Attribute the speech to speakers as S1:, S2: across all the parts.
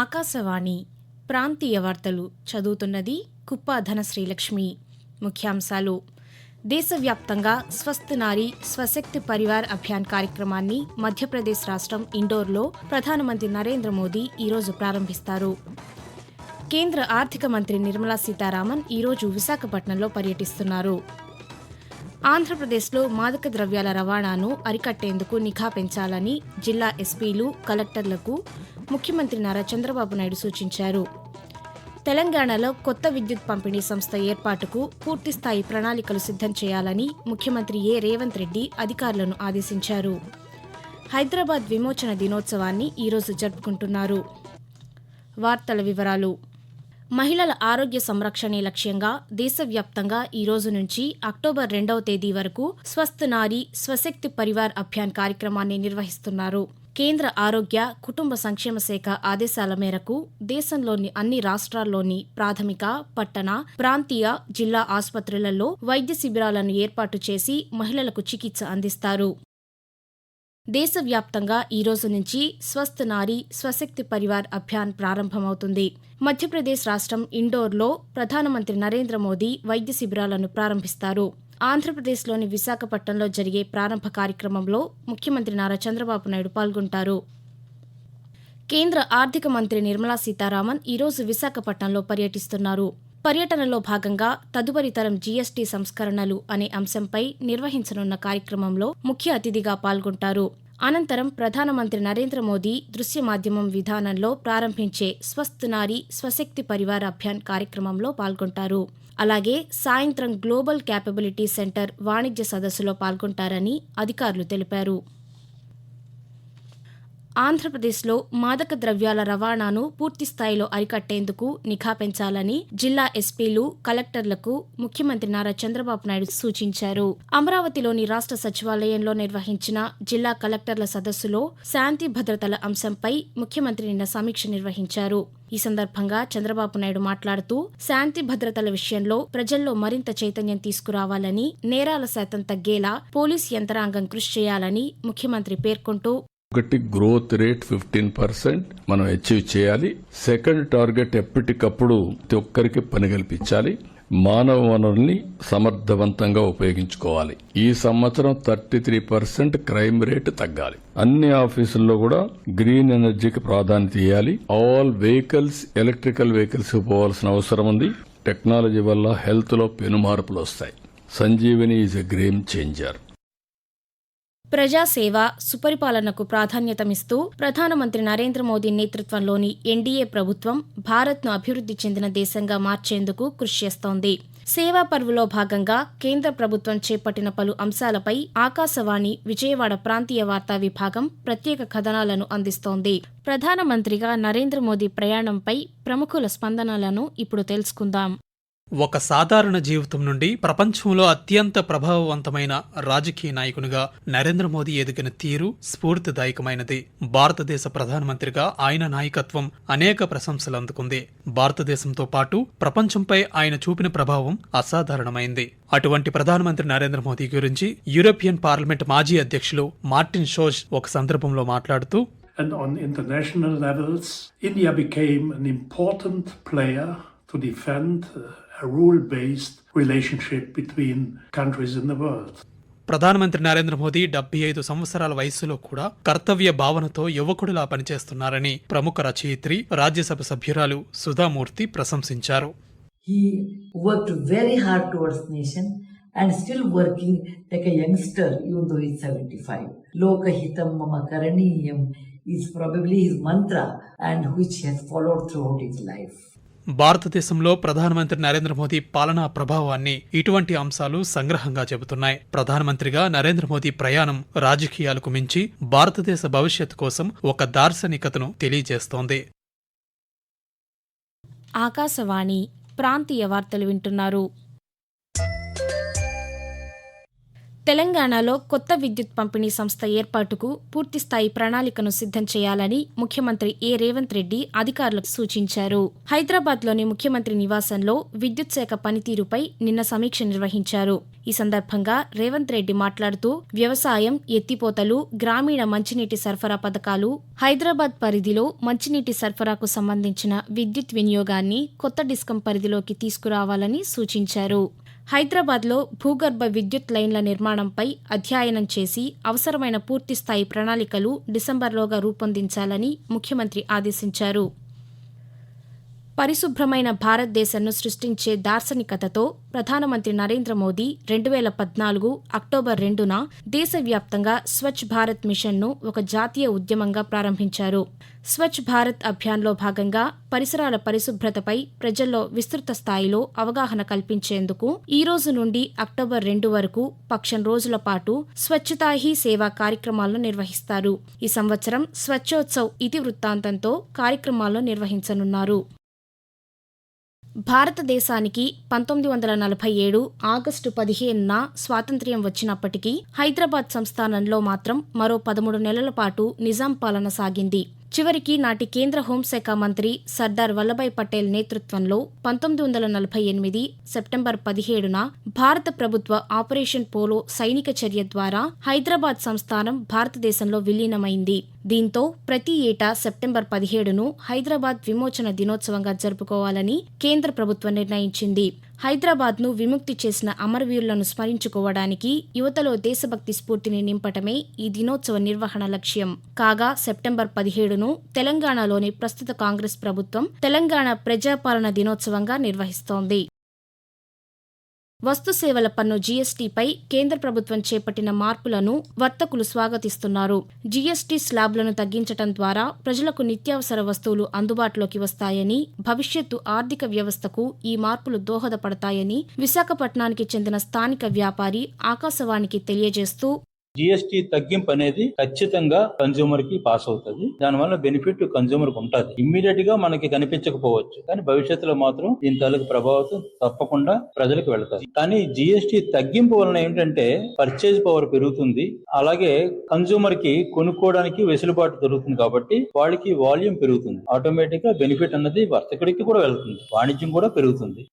S1: ఆకాశవాణి ప్రాంతీయ వార్తలు చదువుతున్నది కుప్ప శ్రీలక్ష్మి ముఖ్యాంశాలు దేశవ్యాప్తంగా స్వస్థ నారీ స్వశక్తి పరివార్ అభియాన్ కార్యక్రమాన్ని మధ్యప్రదేశ్ రాష్ట్రం ఇండోర్లో ప్రధానమంత్రి నరేంద్ర మోదీ ఈరోజు ప్రారంభిస్తారు కేంద్ర ఆర్థిక మంత్రి నిర్మలా సీతారామన్ ఈరోజు విశాఖపట్నంలో పర్యటిస్తున్నారు ఆంధ్రప్రదేశ్లో మాదక ద్రవ్యాల రవాణాను అరికట్టేందుకు నిఘా పెంచాలని జిల్లా ఎస్పీలు కలెక్టర్లకు ముఖ్యమంత్రి నారా చంద్రబాబు నాయుడు సూచించారు తెలంగాణలో కొత్త విద్యుత్ పంపిణీ సంస్థ ఏర్పాటుకు పూర్తిస్థాయి ప్రణాళికలు సిద్ధం చేయాలని ముఖ్యమంత్రి ఏ రేవంత్ రెడ్డి అధికారులను ఆదేశించారు హైదరాబాద్ విమోచన దినోత్సవాన్ని ఈరోజు జరుపుకుంటున్నారు వార్తల వివరాలు మహిళల ఆరోగ్య సంరక్షణే లక్ష్యంగా దేశవ్యాప్తంగా ఈ రోజు నుంచి అక్టోబర్ రెండవ తేదీ వరకు స్వస్థ నారీ స్వశక్తి పరివార్ అభియాన్ కార్యక్రమాన్ని నిర్వహిస్తున్నారు కేంద్ర ఆరోగ్య కుటుంబ సంక్షేమ శాఖ ఆదేశాల మేరకు దేశంలోని అన్ని రాష్ట్రాల్లోని ప్రాథమిక పట్టణ ప్రాంతీయ జిల్లా ఆసుపత్రులలో వైద్య శిబిరాలను ఏర్పాటు చేసి మహిళలకు చికిత్స అందిస్తారు దేశవ్యాప్తంగా ఈరోజు నుంచి స్వస్థ నారీ స్వశక్తి పరివార్ అభియాన్ ప్రారంభమవుతుంది మధ్యప్రదేశ్ రాష్ట్రం ఇండోర్లో ప్రధానమంత్రి నరేంద్ర మోదీ వైద్య శిబిరాలను ప్రారంభిస్తారు ఆంధ్రప్రదేశ్లోని విశాఖపట్నంలో జరిగే ప్రారంభ కార్యక్రమంలో ముఖ్యమంత్రి నారా చంద్రబాబు నాయుడు పాల్గొంటారు కేంద్ర ఆర్థిక మంత్రి నిర్మలా సీతారామన్ ఈరోజు విశాఖపట్నంలో పర్యటిస్తున్నారు పర్యటనలో భాగంగా తదుపరి తరం జీఎస్టీ సంస్కరణలు అనే అంశంపై నిర్వహించనున్న కార్యక్రమంలో ముఖ్య అతిథిగా పాల్గొంటారు అనంతరం ప్రధానమంత్రి నరేంద్ర మోదీ దృశ్య మాధ్యమం విధానంలో ప్రారంభించే స్వస్థ్ నారీ స్వశక్తి పరివార్ అభియాన్ కార్యక్రమంలో పాల్గొంటారు అలాగే సాయంత్రం గ్లోబల్ క్యాపబిలిటీ సెంటర్ వాణిజ్య సదస్సులో పాల్గొంటారని అధికారులు తెలిపారు ఆంధ్రప్రదేశ్లో మాదక ద్రవ్యాల రవాణాను పూర్తిస్థాయిలో అరికట్టేందుకు నిఘా పెంచాలని జిల్లా ఎస్పీలు కలెక్టర్లకు ముఖ్యమంత్రి నారా చంద్రబాబు నాయుడు సూచించారు అమరావతిలోని రాష్ట్ర సచివాలయంలో నిర్వహించిన జిల్లా కలెక్టర్ల సదస్సులో శాంతి భద్రతల అంశంపై ముఖ్యమంత్రి నిన్న సమీక్ష నిర్వహించారు ఈ సందర్భంగా చంద్రబాబు నాయుడు మాట్లాడుతూ శాంతి భద్రతల విషయంలో ప్రజల్లో మరింత చైతన్యం తీసుకురావాలని నేరాల శాతం తగ్గేలా పోలీస్ యంత్రాంగం కృషి చేయాలని ముఖ్యమంత్రి పేర్కొంటూ
S2: ఒకటి గ్రోత్ రేట్ ఫిఫ్టీన్ పర్సెంట్ మనం అచీవ్ చేయాలి సెకండ్ టార్గెట్ ఎప్పటికప్పుడు ప్రతి ఒక్కరికి పని కల్పించాలి మానవ వనరుల్ని సమర్థవంతంగా ఉపయోగించుకోవాలి ఈ సంవత్సరం thirty three percent crime rate తగ్గాలి అన్ని ఆఫీసుల్లో కూడా గ్రీన్ ఎనర్జీకి ప్రాధాన్యత ఇవ్వాలి ఆల్ వెహికల్స్ ఎలక్ట్రికల్ వెహికల్స్ పోవాల్సిన అవసరం ఉంది టెక్నాలజీ వల్ల హెల్త్లో పెను మార్పులు వస్తాయి Sanjeevini is a game changer
S1: ప్రజాసేవ సుపరిపాలనకు ప్రాధాన్యతమిస్తూ ప్రధానమంత్రి నరేంద్ర మోదీ నేతృత్వంలోని ఎన్డీఏ ప్రభుత్వం భారత్ను అభివృద్ధి చెందిన దేశంగా మార్చేందుకు కృషి చేస్తోంది సేవా పర్వులో భాగంగా కేంద్ర ప్రభుత్వం చేపట్టిన పలు అంశాలపై ఆకాశవాణి విజయవాడ ప్రాంతీయ వార్తా విభాగం ప్రత్యేక కథనాలను అందిస్తోంది ప్రధానమంత్రిగా నరేంద్ర మోదీ ప్రయాణంపై ప్రముఖుల స్పందనలను ఇప్పుడు తెలుసుకుందాం
S3: ఒక సాధారణ జీవితం నుండి ప్రపంచంలో అత్యంత ప్రభావవంతమైన రాజకీయ నాయకునిగా నరేంద్ర మోదీ ఎదిగిన తీరు స్ఫూర్తిదాయకమైనది భారతదేశ ప్రధానమంత్రిగా ఆయన నాయకత్వం అనేక ప్రశంసలు అందుకుంది భారతదేశంతో పాటు ప్రపంచంపై ఆయన చూపిన ప్రభావం అసాధారణమైంది అటువంటి ప్రధానమంత్రి నరేంద్ర మోదీ గురించి యూరోపియన్ పార్లమెంట్ మాజీ అధ్యక్షులు మార్టిన్ షోజ్ ఒక సందర్భంలో మాట్లాడుతూ
S4: And on international levels, India became an important player to defend uh, a rule based relationship between
S3: ప్రధానమంత్రి నరేంద్ర మోదీ డెబ్బై ఐదు సంవత్సరాల వయస్సులో కూడా కర్తవ్య భావనతో యువకుడులా పనిచేస్తున్నారని ప్రముఖ రచయిత్రి రాజ్యసభ సభ్యురాలు సుధామూర్తి ప్రశంసించారు
S5: లోకహితం మమ కరణీయం
S3: భారతదేశంలో ప్రధానమంత్రి నరేంద్ర మోదీ పాలనా ప్రభావాన్ని ఇటువంటి అంశాలు సంగ్రహంగా చెబుతున్నాయి ప్రధానమంత్రిగా నరేంద్ర మోదీ ప్రయాణం రాజకీయాలకు మించి భారతదేశ భవిష్యత్ కోసం ఒక దార్శనికతను తెలియజేస్తోంది
S1: ఆకాశవాణి ప్రాంతీయ వార్తలు వింటున్నారు తెలంగాణలో కొత్త విద్యుత్ పంపిణీ సంస్థ ఏర్పాటుకు పూర్తిస్థాయి ప్రణాళికను సిద్ధం చేయాలని ముఖ్యమంత్రి ఏ రేవంత్ రెడ్డి అధికారులకు సూచించారు హైదరాబాద్లోని ముఖ్యమంత్రి నివాసంలో విద్యుత్ శాఖ పనితీరుపై నిన్న సమీక్ష నిర్వహించారు ఈ సందర్భంగా రేవంత్ రెడ్డి మాట్లాడుతూ వ్యవసాయం ఎత్తిపోతలు గ్రామీణ మంచినీటి సరఫరా పథకాలు హైదరాబాద్ పరిధిలో మంచినీటి సరఫరాకు సంబంధించిన విద్యుత్ వినియోగాన్ని కొత్త డిస్కం పరిధిలోకి తీసుకురావాలని సూచించారు హైదరాబాద్లో భూగర్భ విద్యుత్ లైన్ల నిర్మాణంపై అధ్యయనం చేసి అవసరమైన పూర్తిస్థాయి ప్రణాళికలు డిసెంబర్లోగా రూపొందించాలని ముఖ్యమంత్రి ఆదేశించారు పరిశుభ్రమైన భారతదేశంను సృష్టించే దార్శనికతతో ప్రధానమంత్రి నరేంద్ర మోదీ రెండు వేల పద్నాలుగు అక్టోబర్ రెండున దేశవ్యాప్తంగా స్వచ్ఛ్ భారత్ మిషన్ను ఒక జాతీయ ఉద్యమంగా ప్రారంభించారు స్వచ్ఛ్ భారత్ అభియాన్లో భాగంగా పరిసరాల పరిశుభ్రతపై ప్రజల్లో విస్తృత స్థాయిలో అవగాహన కల్పించేందుకు ఈ రోజు నుండి అక్టోబర్ రెండు వరకు పక్షం రోజుల పాటు స్వచ్ఛతా హీ సేవా కార్యక్రమాలను నిర్వహిస్తారు ఈ సంవత్సరం స్వచ్ఛోత్సవ్ ఇతి వృత్తాంతంతో కార్యక్రమాలను నిర్వహించనున్నారు భారతదేశానికి పంతొమ్మిది వందల నలభై ఏడు ఆగస్టు పదిహేనున స్వాతంత్ర్యం వచ్చినప్పటికీ హైదరాబాద్ సంస్థానంలో మాత్రం మరో పదమూడు నెలల పాటు నిజాం పాలన సాగింది చివరికి నాటి కేంద్ర హోంశాఖ మంత్రి సర్దార్ వల్లభాయ్ పటేల్ నేతృత్వంలో పంతొమ్మిది వందల నలభై ఎనిమిది సెప్టెంబర్ పదిహేడున భారత ప్రభుత్వ ఆపరేషన్ పోలో సైనిక చర్య ద్వారా హైదరాబాద్ సంస్థానం భారతదేశంలో విలీనమైంది దీంతో ప్రతి ఏటా సెప్టెంబర్ పదిహేడును హైదరాబాద్ విమోచన దినోత్సవంగా జరుపుకోవాలని కేంద్ర ప్రభుత్వం నిర్ణయించింది హైదరాబాద్ను విముక్తి చేసిన అమరవీరులను స్మరించుకోవడానికి యువతలో దేశభక్తి స్ఫూర్తిని నింపటమే ఈ దినోత్సవ నిర్వహణ లక్ష్యం కాగా సెప్టెంబర్ పదిహేడును తెలంగాణలోని ప్రస్తుత కాంగ్రెస్ ప్రభుత్వం తెలంగాణ ప్రజాపాలన దినోత్సవంగా నిర్వహిస్తోంది వస్తుసేవల పన్ను జీఎస్టీపై కేంద్ర ప్రభుత్వం చేపట్టిన మార్పులను వర్తకులు స్వాగతిస్తున్నారు జీఎస్టీ స్లాబ్లను తగ్గించడం ద్వారా ప్రజలకు నిత్యావసర వస్తువులు అందుబాటులోకి వస్తాయని భవిష్యత్తు ఆర్థిక వ్యవస్థకు ఈ మార్పులు దోహదపడతాయని విశాఖపట్నానికి చెందిన స్థానిక వ్యాపారి ఆకాశవాణికి తెలియజేస్తూ
S6: జిఎస్టి తగ్గింపు అనేది ఖచ్చితంగా కన్జ్యూమర్ కి పాస్ అవుతుంది దానివల్ల బెనిఫిట్ కన్జ్యూమర్ కు ఉంటుంది ఇమ్మీడియట్ గా మనకి కనిపించకపోవచ్చు కానీ భవిష్యత్తులో మాత్రం దీని తాలూకు ప్రభావం తప్పకుండా ప్రజలకు వెళ్తాయి కానీ జిఎస్టి తగ్గింపు వలన ఏంటంటే పర్చేజ్ పవర్ పెరుగుతుంది అలాగే కన్జ్యూమర్ కి కొనుక్కోవడానికి వెసులుబాటు దొరుకుతుంది కాబట్టి వాళ్ళకి వాల్యూమ్ పెరుగుతుంది ఆటోమేటిక్ గా బెనిఫిట్ అన్నది వర్తకుడికి కూడా వెళ్తుంది వాణిజ్యం కూడా పెరుగుతుంది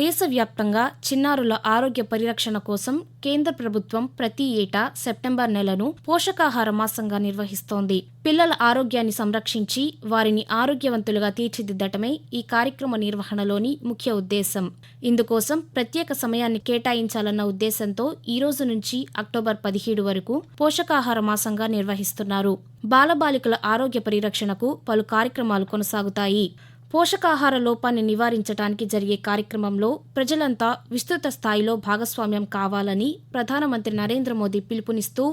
S1: దేశవ్యాప్తంగా చిన్నారుల ఆరోగ్య పరిరక్షణ కోసం కేంద్ర ప్రభుత్వం ప్రతి ఏటా సెప్టెంబర్ నెలను పోషకాహార మాసంగా నిర్వహిస్తోంది పిల్లల ఆరోగ్యాన్ని సంరక్షించి వారిని ఆరోగ్యవంతులుగా తీర్చిదిద్దటమే ఈ కార్యక్రమ నిర్వహణలోని ముఖ్య ఉద్దేశం ఇందుకోసం ప్రత్యేక సమయాన్ని కేటాయించాలన్న ఉద్దేశంతో ఈ రోజు నుంచి అక్టోబర్ పదిహేడు వరకు పోషకాహార మాసంగా నిర్వహిస్తున్నారు బాలబాలికల ఆరోగ్య పరిరక్షణకు పలు కార్యక్రమాలు కొనసాగుతాయి పోషకాహార లోపాన్ని నివారించడానికి జరిగే కార్యక్రమంలో ప్రజలంతా విస్తృత స్థాయిలో భాగస్వామ్యం కావాలని ప్రధానమంత్రి నరేంద్ర మోదీ పిలుపునిస్తూ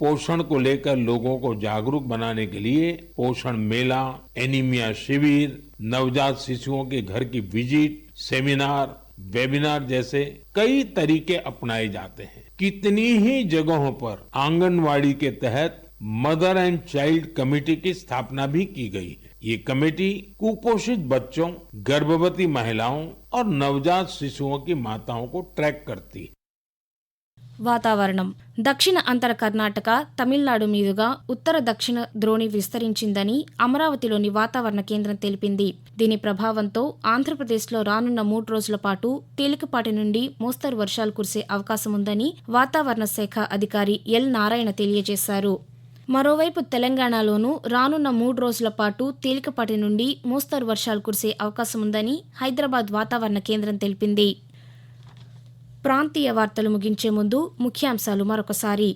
S7: पोषण को लेकर लोगों को जागरूक बनाने के लिए पोषण मेला एनीमिया शिविर नवजात शिशुओं के घर की विजिट सेमिनार वेबिनार जैसे कई तरीके अपनाए जाते हैं कितनी ही जगहों पर आंगनवाड़ी के तहत मदर एंड चाइल्ड कमेटी की स्थापना भी की गई है ये कमेटी कुपोषित बच्चों गर्भवती महिलाओं और नवजात शिशुओं की माताओं को ट्रैक करती है
S1: వాతావరణం దక్షిణ అంతర కర్ణాటక తమిళనాడు మీదుగా ఉత్తర దక్షిణ ద్రోణి విస్తరించిందని అమరావతిలోని వాతావరణ కేంద్రం తెలిపింది దీని ప్రభావంతో ఆంధ్రప్రదేశ్లో రానున్న మూడు రోజుల పాటు తేలికపాటి నుండి మోస్తరు వర్షాలు కురిసే అవకాశం ఉందని వాతావరణ శాఖ అధికారి ఎల్ నారాయణ తెలియజేశారు మరోవైపు తెలంగాణలోనూ రానున్న మూడు రోజుల పాటు తేలికపాటి నుండి మోస్తరు వర్షాలు కురిసే అవకాశం ఉందని హైదరాబాద్ వాతావరణ కేంద్రం తెలిపింది ప్రాంతీయ వార్తలు ముగించే ముందు ముఖ్యాంశాలు మరొకసారి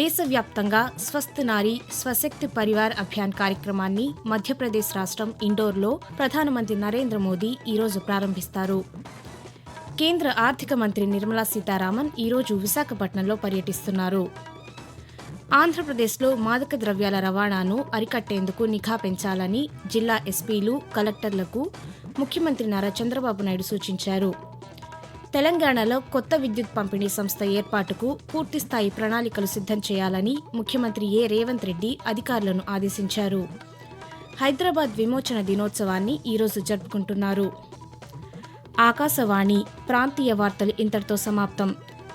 S1: దేశవ్యాప్తంగా స్వస్థ నారి స్వశక్తి పరివార్ అభియాన్ కార్యక్రమాన్ని మధ్యప్రదేశ్ రాష్ట్రం ఇండోర్లో ప్రధానమంత్రి నరేంద్ర మోదీ ఈరోజు ప్రారంభిస్తారు కేంద్ర ఆర్థిక మంత్రి నిర్మలా సీతారామన్ ఈరోజు విశాఖపట్నంలో పర్యటిస్తున్నారు ఆంధ్రప్రదేశ్లో మాదక ద్రవ్యాల రవాణాను అరికట్టేందుకు నిఘా పెంచాలని జిల్లా ఎస్పీలు కలెక్టర్లకు ముఖ్యమంత్రి నారా చంద్రబాబు నాయుడు సూచించారు తెలంగాణలో కొత్త విద్యుత్ పంపిణీ సంస్థ ఏర్పాటుకు పూర్తిస్థాయి ప్రణాళికలు సిద్ధం చేయాలని ముఖ్యమంత్రి ఏ రేవంత్ రెడ్డి అధికారులను ఆదేశించారు హైదరాబాద్ విమోచన దినోత్సవాన్ని ఈరోజు జరుపుకుంటున్నారు ఆకాశవాణి ప్రాంతీయ వార్తలు ఇంతటితో సమాప్తం